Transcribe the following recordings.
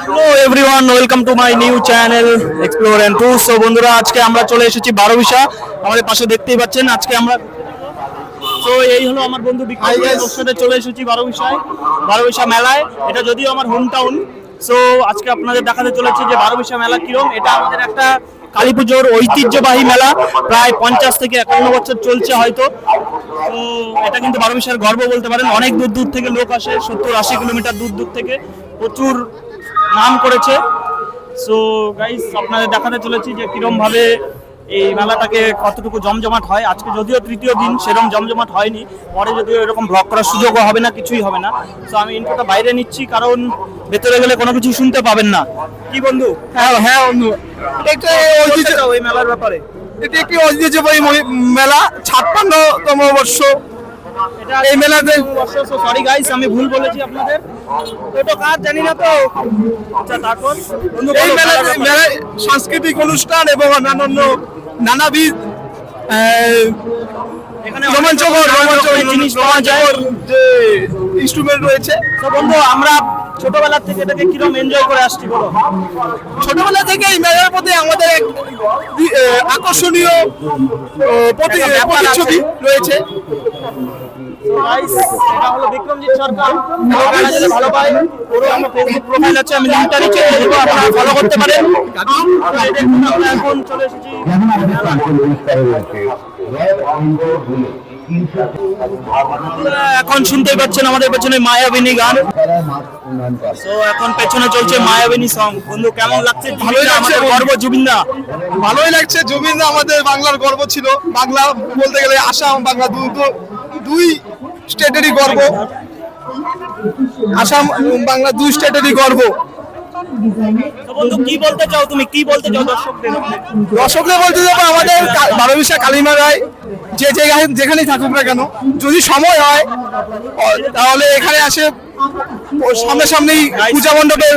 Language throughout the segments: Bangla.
Hello everyone welcome to my new channel explore and tour so বন্ধুরা আজকে আমরা চলে এসেছি বারোবিশা। আমাদের পাশে দেখতেই পাচ্ছেন আজকে আমরা তো এই হলো আমার বন্ধু ওর সাথে চলে এসেছি বারোবিশায়। বারোবিশা মেলায় এটা যদিও আমার হোম টাউন সো আজকে আপনাদের দেখাতে চলেছি যে বারোবিশা মেলা কিরম। এটা আমাদের একটা কালী পুজোর ঐতিহ্যবাহী মেলা। প্রায় পঞ্চাশ থেকে একান্ন বছর চলছে হয়তো। তো এটা কিন্তু বারো বারোবিশার গর্ব বলতে পারেন। অনেক দূর দূর থেকে লোক আসে সত্তর আশি কিলোমিটার দূর দূর থেকে। প্রচুর নাম করেছে। সো গাইস আপনাদের দেখাতে চলেছি যে কিরম ভাবে এই মেলাটাকে কতটুকু জমজমাট হয়। আজকে যদিও তৃতীয় দিন সেরকম জমজমাট হয়নি। পরে যদিও এরকম ব্লগ করার সুযোগও হবে না কিছুই হবে না। সো আমি ইনফোটা বাইরে নিচ্ছি কারণ ভেতরে গেলে কোনো কিছু শুনতে পাবেন না। কি বন্ধু? হ্যাঁ হ্যাঁ বন্ধু। এটা ওই মেলার ব্যাপারে? এটি একটি ঐতিহ্যবাহী মেলা ছাপ্পান্নতম বর্ষ। এই মেলাতে সরি গাইস আমি ভুল বলেছি আপনাদের। কাজ জানি না তো। আচ্ছা তারপর? এই মেলাতে মেলায় সাংস্কৃতিক অনুষ্ঠান এবং অন্যান্য নানাবিধ এখানে রোমাঞ্চকর রোমাঞ্চকর জিনিস পাওয়া যায়। রোমাঞ্চকর যে ইনস্ট্রুমেন্ট রয়েছে। তো বন্ধু আমরা ছোটবেলা থেকে এটাকে কিরম এনজয় করে আসছি বলো? ছোটবেলা থেকে এই মেলার প্রতি আমাদের এক আকর্ষণীয় প্রতিচ্ছবি রয়েছে। এটা হলো বিক্রমজিৎ সরকার। ভালো পাই ওরও আমার ফেসবুক প্রোফাইল আছে আমি লিংকটা নিচে দেবো আপনারা ফলো করতে পারেন। তো এই দেখুন আমরা এখন চলে এসেছি। এখন শুনতেই পাচ্ছেন আমাদের পেছনে মায়াবিনী গান। তো এখন পেছনে চলছে মায়াবিনী সং বন্ধু কেমন লাগছে? ভালোই লাগছে আমাদের গর্ব জুবিনদা। ভালোই লাগছে জমিন আমাদের বাংলার গর্ব ছিল। বাংলা বলতে গেলে আসাম বাংলা দু দু- দুই স্টেটেরই গর্ব। আসাম বাংলা দুই স্টেটেরই গর্ব। বন্ধু কি বলতে চাও তুমি? কি বলতে চাও দর্শকদের দর্শকরা বলতে যাব আমাদের বারোবিশা কালিমা রায় যে জায়গায় যেখানেই থাকুক না কেন যদি সময় হয় তাহলে এখানে আসে ও সামনাসামনি পূজা মণ্ডপে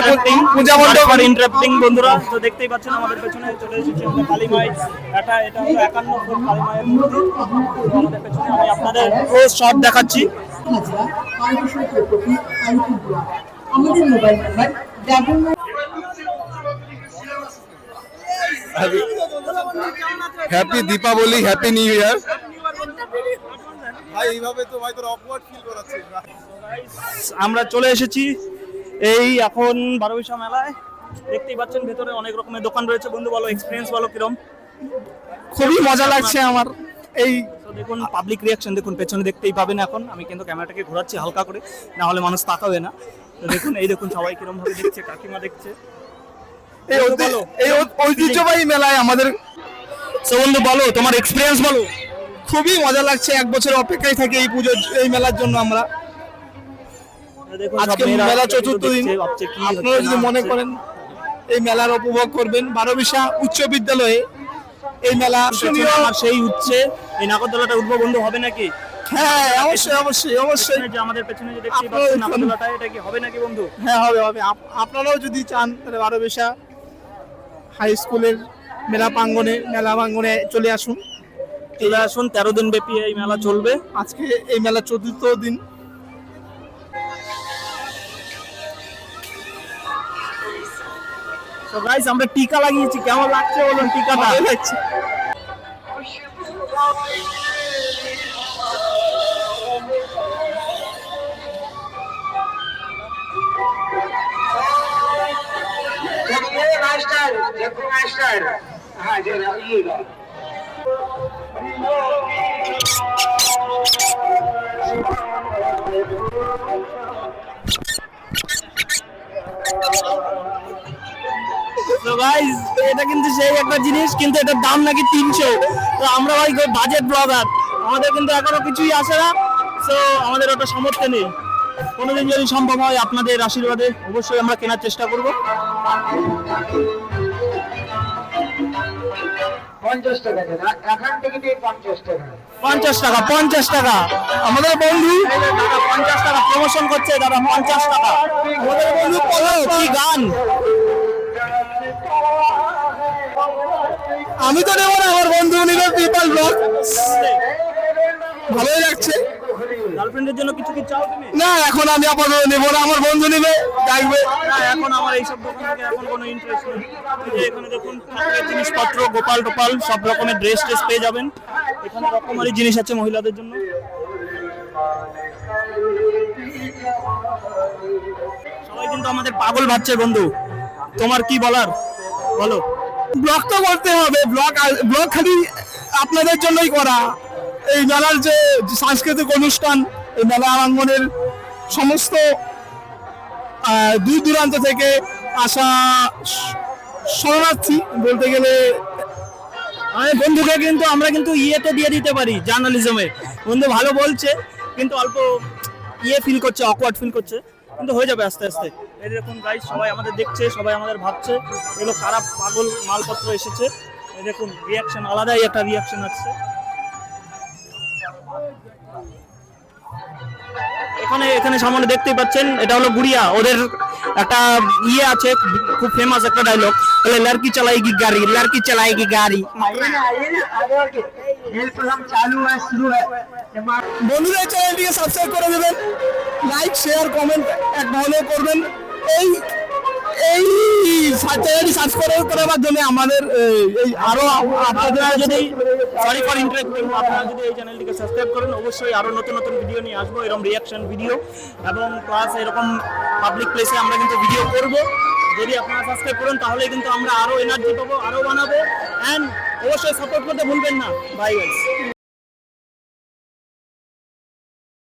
পূজা মণ্ডপ ইন্টারাপ্টিং বন্ধুরা। তো দেখতেই পাচ্ছেন আমাদের পেছনে চলে এসেছে আমরা কালীমাই এটা এটা হলো একান্ন ফুট কালীমায়ের মূর্তি তো আমাদের পেছনে আমি আপনাদের ক্লোজ শট দেখাচ্ছি। আমাদের mobile number double happy Deepavali happy new year ভাই এইভাবে তো ভাই তোর অকওয়ার্ড ফিল করাচ্ছে আমরা চলে এসেছি এই এখন বারো বারোবিশা মেলায়। দেখতেই পাচ্ছেন ভেতরে অনেক রকমের দোকান রয়েছে। বন্ধু বলো এক্সপিরিয়েন্স বলো কিরম? খুবই মজা লাগছে আমার এই দেখুন পাবলিক রিয়াকশন দেখুন পেছনে দেখতেই পাবেন এখন। আমি কিন্তু ক্যামেরাটাকে ঘোরাচ্ছি হালকা করে না হলে মানুষ তাকাবে না। তো দেখুন এই দেখুন সবাই কিরম ভাবে দেখছে কাকিমা দেখছে। এই এই ঐতিহ্যবাহী মেলায় আমাদের বন্ধু বলো তোমার এক্সপিরিয়েন্স বলো। খুবই মজা লাগছে এক বছর অপেক্ষায় থাকি এই পুজোর এই মেলার জন্য আমরা। আজকে মেলা চতুর্থ দিন। আপনারা যদি মনে করেন এই মেলার উপভোগ করবেন। বারোবিশা উচ্চ বিদ্যালয়ে এই মেলা আমার সেই উঠছে এই নাগরদোলাটা উঠবো বন্ধু হবে নাকি? হ্যাঁ অবশ্যই অবশ্যই অবশ্যই। যে আমাদের পেছনে যে নাগরদোলাটা এটা কি হবে নাকি বন্ধু? হ্যাঁ হবে হবে। আপ- আপনারাও যদি চান তাহলে বারোবিশা হাই স্কুলের মেলা প্রাঙ্গনে মেলা প্রাঙ্গনে চলে আসুন। চলে আসুন তেরো দিন ব্যাপী এই মেলা চলবে। আজকে এই মেলা চতুর্থ দিন। তো গাইস আমরা টিকা লাগিয়েছি কেমন লাগছে বলুন টিকাটা লাগছে মাস্টার মাস্টার হ্যাঁ যে Thank you. ये গাইস এটা কিন্তু সেই একটা জিনিস কিন্তু এটার দাম নাকি তিনশো। তো আমরা ভাই বাজেট ব্লগার আমাদের কিন্তু এখনও কিছুই আসে না। তো আমাদের ওটা সামর্থ্য নেই। কোনোদিন যদি সম্ভব হয় আপনাদের আশীর্বাদে অবশ্যই আমরা কেনার চেষ্টা করব। পঞ্চাশ টাকা এখান থেকে পঞ্চাশ টাকা। পঞ্চাশ টাকা পঞ্চাশ টাকা। আমাদের বন্ধু পঞ্চাশ টাকা প্রমোশন করছে দাদা পঞ্চাশ টাকা। আমাদের বন্ধু কি গান? আমি তো নেব না আমার বন্ধু নিল পিপাল ব্লগ ভালোই লাগছে। গার্লফ্রেন্ডের জন্য কিছু কি চাও তুমি? না এখন আমি আপাতত নেব না আমার বন্ধু নেবে ডাকবে না এখন আমার এইসব দোকান থেকে এখন কোনো ইন্টারেস্ট নেই। এখানে দেখুন জিনিসপত্র গোপাল টোপাল সব রকমের ড্রেস ট্রেস পেয়ে যাবেন। এখানে রকমারি জিনিস আছে মহিলাদের জন্য। সবাই কিন্তু আমাদের পাগল ভাবছে বন্ধু। তোমার কি বলার? বলো। ব্লগ তো করতে হবে। ব্লগ ব্লগ খালি আপনাদের জন্যই করা। এই মেলার যে সাংস্কৃতিক অনুষ্ঠান, এই মেলা আঙ্গনের সমস্ত দূর দূরান্ত থেকে আসা শরণার্থী বলতে গেলে আমাদের বন্ধুকে কিন্তু, আমরা কিন্তু ইয়েতে দিয়ে দিতে পারি জার্নালিজমে বন্ধু ভালো বলছে, কিন্তু অল্প ইয়ে ফিল করছে অকওয়ার্ড ফিল করছে, কিন্তু হয়ে যাবে আস্তে আস্তে। এরকম গাইজ সবাই আমাদের দেখছে, সবাই আমাদের ভাবছে। এগুলো খারাপ পাগল মালপত্র এসেছে? দেখুন রিয়াকশন আলাদাই একটা রিয়াকশন আছে এখানে এখানে সামনে দেখতেই পাচ্ছেন, এটা হলো গুড়িয়া। ওদের একটা ইয়ে আছে, খুব ফেমাস একটা ডায়লগ বলে লড়কি কি গাড়ি, লড়কি কি গাড়ি। বন্ধুরা চ্যানেলটিকে সাবস্ক্রাইব করে দেবেন। লাইক শেয়ার কমেন্ট এক ভালো করবেন। এই এই চ্যানেলটি সাবস্ক্রাইব করার মাধ্যমে আমাদের এই, এই আরও আপনাদের আপনারা যদি সরি ফর ইন্টারেক্ট আপনারা যদি এই চ্যানেলটিকে সাবস্ক্রাইব করেন অবশ্যই আরও নতুন নতুন ভিডিও নিয়ে আসব এরকম রিয়াকশন ভিডিও এবং প্লাস এরকম পাবলিক প্লেসে আমরা কিন্তু ভিডিও করব। যদি আপনারা সাবস্ক্রাইব করেন তাহলে কিন্তু আমরা আরও এনার্জি পাবো আরও বানাবো। অ্যান্ড অবশ্যই সাপোর্ট করতে ভুলবেন না। Bye guys